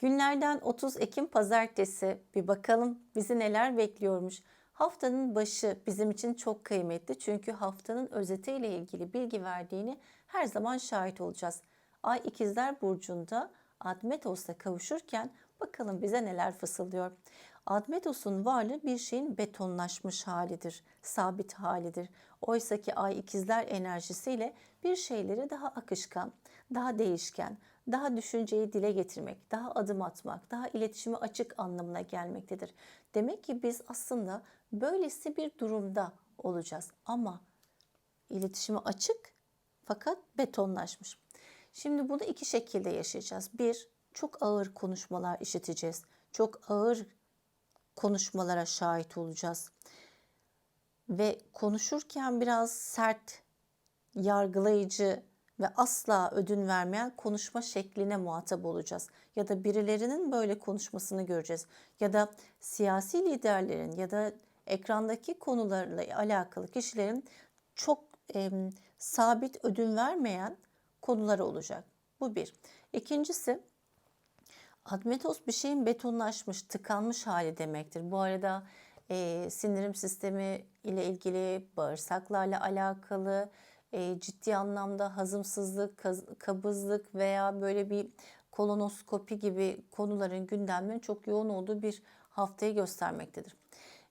Günlerden 30 Ekim Pazartesi bir bakalım bizi neler bekliyormuş. Haftanın başı bizim için çok kıymetli çünkü haftanın özetiyle ilgili bilgi verdiğini her zaman şahit olacağız. Ay İkizler Burcu'nda Admetos'la kavuşurken bakalım bize neler fısıldıyor. Admetos'un varlığı bir şeyin betonlaşmış halidir, sabit halidir. Oysa ki Ay İkizler enerjisiyle bir şeyleri daha akışkan, daha değişken, daha düşünceyi dile getirmek, daha adım atmak, daha iletişime açık anlamına gelmektedir. Demek ki biz aslında böylesi bir durumda olacağız ama iletişime açık fakat betonlaşmış. Şimdi bunu iki şekilde yaşayacağız. Bir, çok ağır konuşmalar işiteceğiz. Çok ağır konuşmalara şahit olacağız. Ve konuşurken biraz sert, yargılayıcı ve asla ödün vermeyen konuşma şekline muhatap olacağız. Ya da birilerinin böyle konuşmasını göreceğiz. Ya da siyasi liderlerin ya da ekrandaki konularla alakalı kişilerin çok e, sabit ödün vermeyen konuları olacak. Bu bir. İkincisi Admetos bir şeyin betonlaşmış, tıkanmış hali demektir. Bu arada e, sinirim sistemi ile ilgili, bağırsaklarla alakalı, e, ciddi anlamda hazımsızlık, kabızlık veya böyle bir kolonoskopi gibi konuların gündeminin çok yoğun olduğu bir haftayı göstermektedir.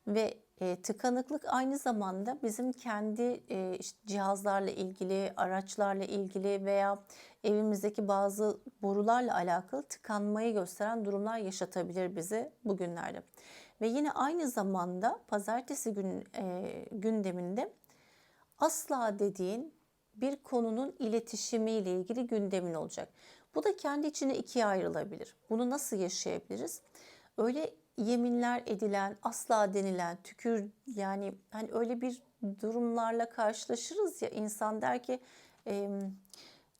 Ve e, tıkanıklık aynı zamanda bizim kendi e, cihazlarla ilgili, araçlarla ilgili veya evimizdeki bazı borularla alakalı tıkanmayı gösteren durumlar yaşatabilir bize bugünlerde. Ve yine aynı zamanda pazartesi gün, e, gündeminde asla dediğin bir konunun iletişimiyle ilgili gündemin olacak. Bu da kendi içine ikiye ayrılabilir. Bunu nasıl yaşayabiliriz? Öyle yeminler edilen, asla denilen, tükür yani hani öyle bir durumlarla karşılaşırız ya insan der ki e,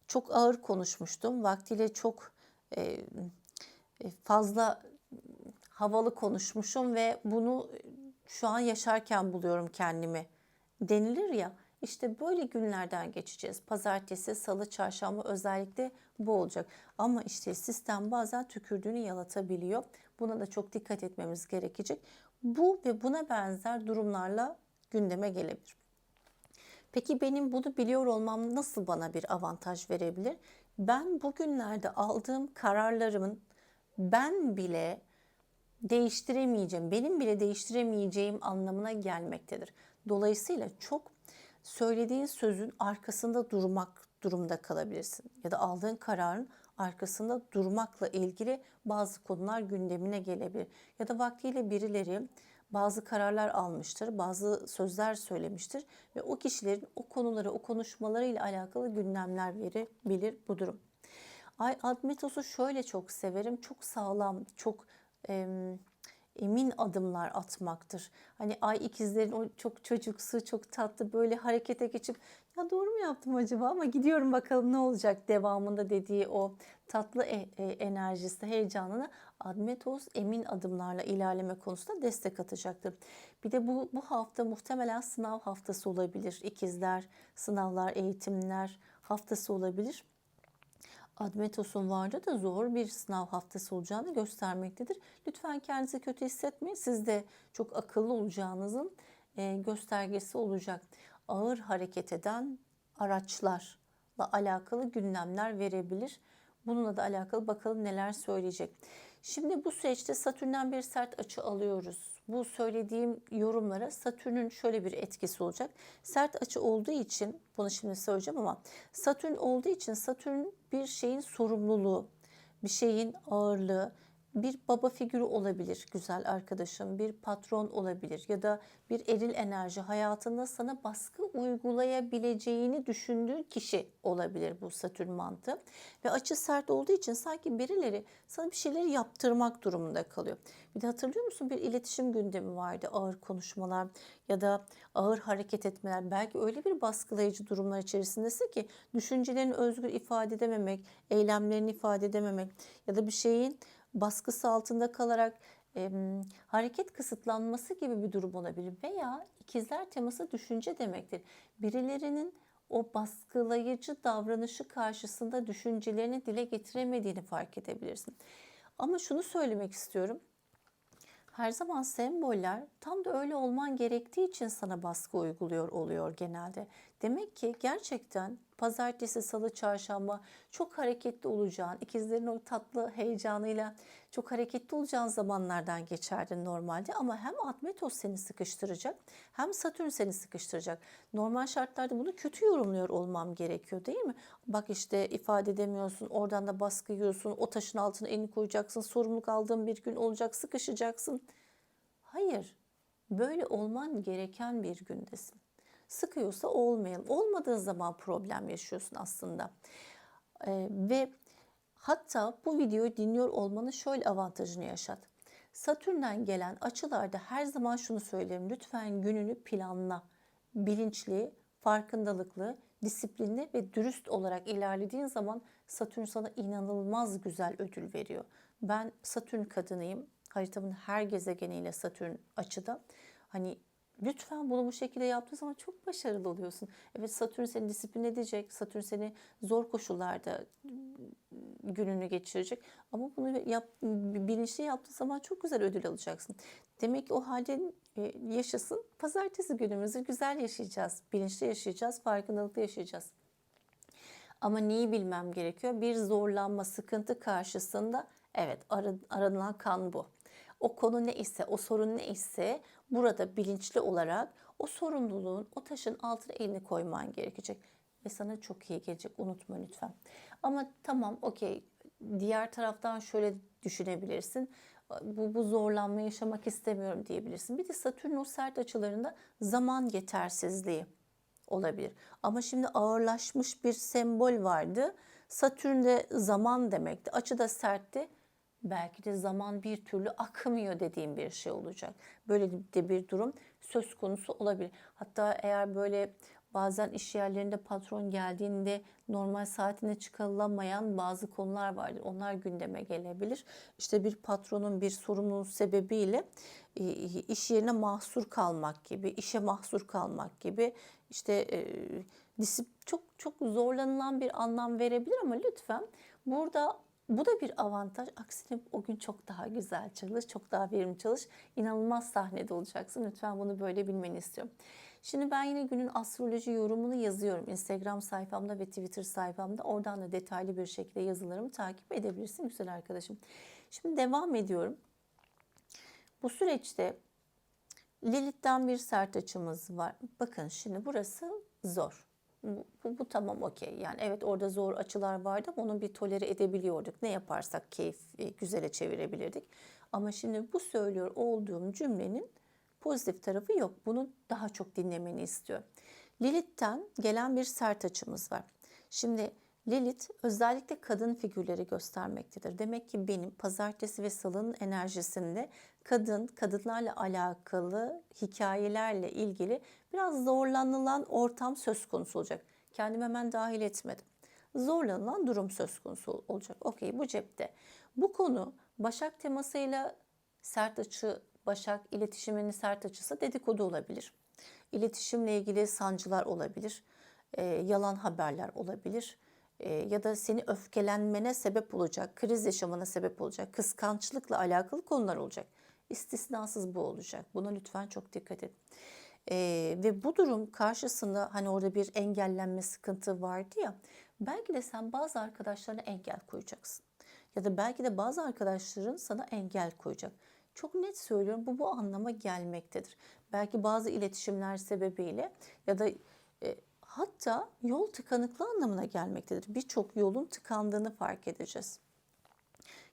çok ağır konuşmuştum. Vaktiyle çok e, fazla havalı konuşmuşum ve bunu şu an yaşarken buluyorum kendimi denilir ya. İşte böyle günlerden geçeceğiz. Pazartesi, salı, çarşamba özellikle bu olacak. Ama işte sistem bazen tükürdüğünü yalatabiliyor. Buna da çok dikkat etmemiz gerekecek. Bu ve buna benzer durumlarla gündeme gelebilir. Peki benim bunu biliyor olmam nasıl bana bir avantaj verebilir? Ben bugünlerde aldığım kararlarımın ben bile değiştiremeyeceğim, benim bile değiştiremeyeceğim anlamına gelmektedir. Dolayısıyla çok söylediğin sözün arkasında durmak durumda kalabilirsin. Ya da aldığın kararın arkasında durmakla ilgili bazı konular gündemine gelebilir. Ya da vaktiyle birileri bazı kararlar almıştır, bazı sözler söylemiştir ve o kişilerin o konuları, o konuşmalarıyla alakalı gündemler verebilir bu durum. Ay Admetos'u şöyle çok severim. Çok sağlam, çok e, emin adımlar atmaktır. Hani ay ikizlerin o çok çocuksu, çok tatlı böyle harekete geçip ya doğru mu yaptım acaba ama gidiyorum bakalım ne olacak devamında dediği o tatlı e, e, enerjisi, heyecanını Admetos emin adımlarla ilerleme konusunda destek atacaktır. Bir de bu, bu hafta muhtemelen sınav haftası olabilir. İkizler, sınavlar, eğitimler haftası olabilir. Admetos'un vardı da zor bir sınav haftası olacağını göstermektedir. Lütfen kendinizi kötü hissetmeyin. Siz de çok akıllı olacağınızın e, göstergesi olacak. Ağır hareket eden araçlarla alakalı gündemler verebilir. Bununla da alakalı bakalım neler söyleyecek. Şimdi bu süreçte Satürn'den bir sert açı alıyoruz. Bu söylediğim yorumlara Satürn'ün şöyle bir etkisi olacak. Sert açı olduğu için, bunu şimdi söyleyeceğim ama Satürn olduğu için Satürn bir şeyin sorumluluğu, bir şeyin ağırlığı, bir baba figürü olabilir güzel arkadaşım, bir patron olabilir ya da bir eril enerji hayatında sana baskı uygulayabileceğini düşündüğün kişi olabilir bu Satürn mantığı. Ve açı sert olduğu için sanki birileri sana bir şeyleri yaptırmak durumunda kalıyor. Bir de hatırlıyor musun bir iletişim gündemi vardı ağır konuşmalar ya da ağır hareket etmeler. Belki öyle bir baskılayıcı durumlar içerisindesin ki düşüncelerini özgür ifade edememek, eylemlerini ifade edememek ya da bir şeyin baskısı altında kalarak e, hareket kısıtlanması gibi bir durum olabilir. Veya ikizler teması düşünce demektir. Birilerinin o baskılayıcı davranışı karşısında düşüncelerini dile getiremediğini fark edebilirsin. Ama şunu söylemek istiyorum. Her zaman semboller tam da öyle olman gerektiği için sana baskı uyguluyor oluyor genelde. Demek ki gerçekten pazartesi, salı, çarşamba çok hareketli olacağın, ikizlerin o tatlı heyecanıyla çok hareketli olacağın zamanlardan geçerdin normalde. Ama hem Admetos seni sıkıştıracak hem Satürn seni sıkıştıracak. Normal şartlarda bunu kötü yorumluyor olmam gerekiyor değil mi? Bak işte ifade edemiyorsun, oradan da baskı yiyorsun, o taşın altına elini koyacaksın, sorumluluk aldığın bir gün olacak, sıkışacaksın. Hayır, böyle olman gereken bir gündesin. Sıkıyorsa olmayalım. Olmadığı zaman problem yaşıyorsun aslında. Ee, ve hatta bu videoyu dinliyor olmanın şöyle avantajını yaşat. Satürn'den gelen açılarda her zaman şunu söylerim. Lütfen gününü planla. Bilinçli, farkındalıklı, disiplinli ve dürüst olarak ilerlediğin zaman Satürn sana inanılmaz güzel ödül veriyor. Ben Satürn kadınıyım. Haritamın her gezegeniyle Satürn açıda. Hani lütfen bunu bu şekilde yaptığı zaman çok başarılı oluyorsun. Evet Satürn seni disiplin edecek. Satürn seni zor koşullarda gününü geçirecek. Ama bunu yap, bilinçli yaptığı zaman çok güzel ödül alacaksın. Demek ki o halde e, yaşasın. Pazartesi günümüzü güzel yaşayacağız. Bilinçli yaşayacağız. Farkındalıklı yaşayacağız. Ama neyi bilmem gerekiyor? Bir zorlanma, sıkıntı karşısında evet aranılan kan bu. O konu ne ise, o sorun ne ise burada bilinçli olarak o sorumluluğun o taşın altına elini koyman gerekecek. Ve sana çok iyi gelecek unutma lütfen. Ama tamam okey diğer taraftan şöyle düşünebilirsin. Bu, bu zorlanma yaşamak istemiyorum diyebilirsin. Bir de Satürn o sert açılarında zaman yetersizliği olabilir. Ama şimdi ağırlaşmış bir sembol vardı. Satürn'de zaman demekti. Açı da sertti belki de zaman bir türlü akmıyor dediğim bir şey olacak. Böyle de bir durum söz konusu olabilir. Hatta eğer böyle bazen iş yerlerinde patron geldiğinde normal saatine çıkarılamayan bazı konular vardır. Onlar gündeme gelebilir. İşte bir patronun bir sorumluluğu sebebiyle e, iş yerine mahsur kalmak gibi, işe mahsur kalmak gibi işte e, çok çok zorlanılan bir anlam verebilir ama lütfen burada bu da bir avantaj. Aksine o gün çok daha güzel çalış, çok daha verimli çalış. İnanılmaz sahnede olacaksın. Lütfen bunu böyle bilmeni istiyorum. Şimdi ben yine günün astroloji yorumunu yazıyorum. Instagram sayfamda ve Twitter sayfamda. Oradan da detaylı bir şekilde yazılarımı takip edebilirsin güzel arkadaşım. Şimdi devam ediyorum. Bu süreçte Lilith'ten bir sert açımız var. Bakın şimdi burası zor. Bu, bu, bu tamam okey. Yani evet orada zor açılar vardı ama onu bir tolere edebiliyorduk. Ne yaparsak keyif e, güzele çevirebilirdik. Ama şimdi bu söylüyor olduğum cümlenin pozitif tarafı yok. Bunu daha çok dinlemeni istiyor. Lilith'ten gelen bir sert açımız var. Şimdi Lilith özellikle kadın figürleri göstermektedir. Demek ki benim pazartesi ve salının enerjisinde kadın, kadınlarla alakalı hikayelerle ilgili biraz zorlanılan ortam söz konusu olacak. Kendimi hemen dahil etmedim. Zorlanılan durum söz konusu olacak. Okey bu cepte. Bu konu Başak temasıyla sert açı, Başak iletişiminin sert açısı dedikodu olabilir. İletişimle ilgili sancılar olabilir. E, yalan haberler olabilir e, ya da seni öfkelenmene sebep olacak, kriz yaşamana sebep olacak, kıskançlıkla alakalı konular olacak. İstisnasız bu olacak. Buna lütfen çok dikkat edin. Ee, ve bu durum karşısında hani orada bir engellenme sıkıntı vardı ya belki de sen bazı arkadaşlarına engel koyacaksın. Ya da belki de bazı arkadaşların sana engel koyacak. Çok net söylüyorum bu bu anlama gelmektedir. Belki bazı iletişimler sebebiyle ya da e, hatta yol tıkanıklığı anlamına gelmektedir. Birçok yolun tıkandığını fark edeceğiz.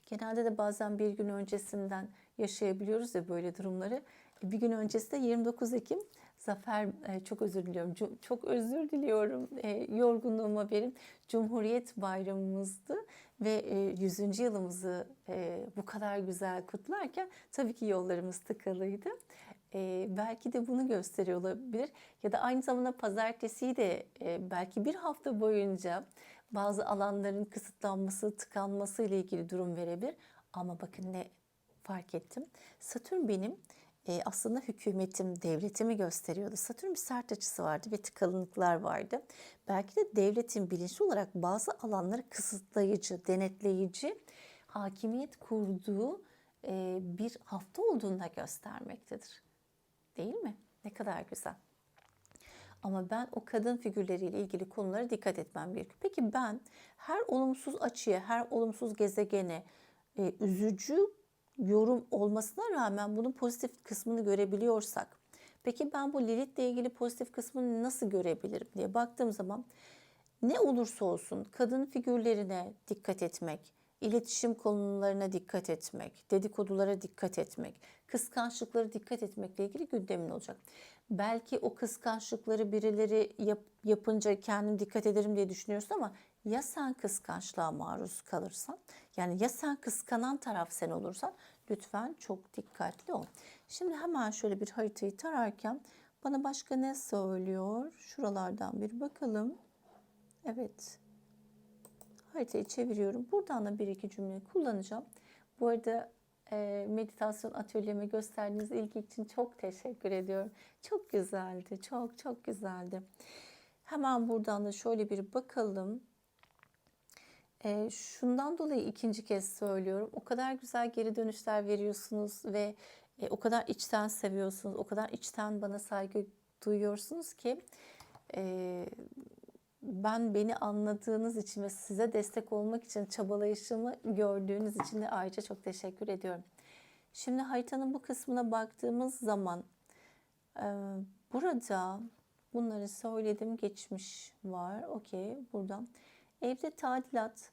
Genelde de bazen bir gün öncesinden yaşayabiliyoruz ya böyle durumları. Bir gün öncesi de 29 Ekim Zafer e, çok özür diliyorum. Çok özür diliyorum. E, yorgunluğuma benim Cumhuriyet Bayramımızdı ve 100. E, yılımızı bu kadar güzel kutlarken tabii ki yollarımız tıkalıydı. Belki de bunu gösteriyor olabilir. Ya da aynı zamanda pazartesiyi de belki bir hafta boyunca bazı alanların kısıtlanması, tıkanması ile ilgili durum verebilir. Ama bakın ne fark ettim. Satürn benim e, aslında hükümetim, devletimi gösteriyordu. Satürn bir sert açısı vardı ve tıkanıklar vardı. Belki de devletin bilinçli olarak bazı alanları kısıtlayıcı, denetleyici hakimiyet kurduğu e, bir hafta olduğunu da göstermektedir. Değil mi? Ne kadar güzel. Ama ben o kadın figürleriyle ilgili konulara dikkat etmem gerekiyor. Peki ben her olumsuz açıya, her olumsuz gezegene e, üzücü yorum olmasına rağmen bunun pozitif kısmını görebiliyorsak, peki ben bu Lilith'le ilgili pozitif kısmını nasıl görebilirim diye baktığım zaman ne olursa olsun kadın figürlerine dikkat etmek, iletişim konularına dikkat etmek, dedikodulara dikkat etmek, kıskançlıklara dikkat etmekle ilgili gündemin olacak. Belki o kıskançlıkları birileri yap, yapınca kendim dikkat ederim diye düşünüyorsun ama ya sen kıskançlığa maruz kalırsan, yani ya sen kıskanan taraf sen olursan lütfen çok dikkatli ol. Şimdi hemen şöyle bir haritayı tararken bana başka ne söylüyor? Şuralardan bir bakalım. Evet. Haritayı çeviriyorum. Buradan da bir iki cümle kullanacağım. Bu arada e, meditasyon atölyeme gösterdiğiniz ilgi için çok teşekkür ediyorum. Çok güzeldi. Çok çok güzeldi. Hemen buradan da şöyle bir bakalım. E, şundan dolayı ikinci kez söylüyorum. O kadar güzel geri dönüşler veriyorsunuz ve e, o kadar içten seviyorsunuz. O kadar içten bana saygı duyuyorsunuz ki e, ben beni anladığınız için ve size destek olmak için çabalayışımı gördüğünüz için de ayrıca çok teşekkür ediyorum. Şimdi haritanın bu kısmına baktığımız zaman e, burada bunları söyledim geçmiş var. Okey buradan. Evde tadilat,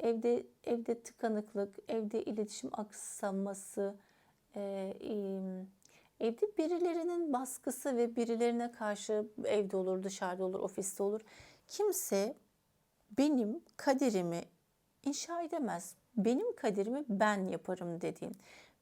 evde evde tıkanıklık, evde iletişim aksaması, e, evde birilerinin baskısı ve birilerine karşı evde olur, dışarıda olur, ofiste olur kimse benim kaderimi inşa edemez. Benim kaderimi ben yaparım dediğin.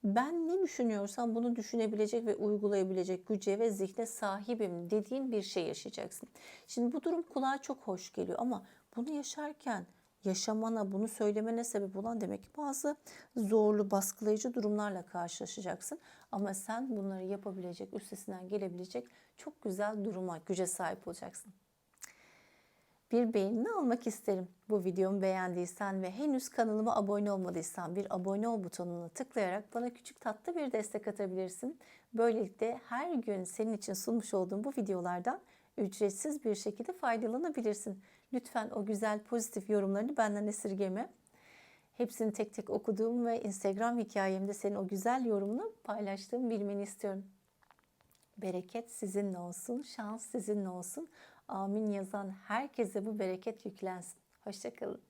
Ben ne düşünüyorsam bunu düşünebilecek ve uygulayabilecek güce ve zihne sahibim dediğin bir şey yaşayacaksın. Şimdi bu durum kulağa çok hoş geliyor ama bunu yaşarken yaşamana, bunu söylemene sebep olan demek ki bazı zorlu, baskılayıcı durumlarla karşılaşacaksın. Ama sen bunları yapabilecek, üstesinden gelebilecek çok güzel duruma, güce sahip olacaksın bir beğenini almak isterim. Bu videomu beğendiysen ve henüz kanalıma abone olmadıysan bir abone ol butonuna tıklayarak bana küçük tatlı bir destek atabilirsin. Böylelikle her gün senin için sunmuş olduğum bu videolardan ücretsiz bir şekilde faydalanabilirsin. Lütfen o güzel pozitif yorumlarını benden esirgeme. Hepsini tek tek okuduğum ve Instagram hikayemde senin o güzel yorumunu paylaştığımı bilmeni istiyorum. Bereket sizinle olsun, şans sizinle olsun. Amin yazan herkese bu bereket yüklensin. Hoşçakalın.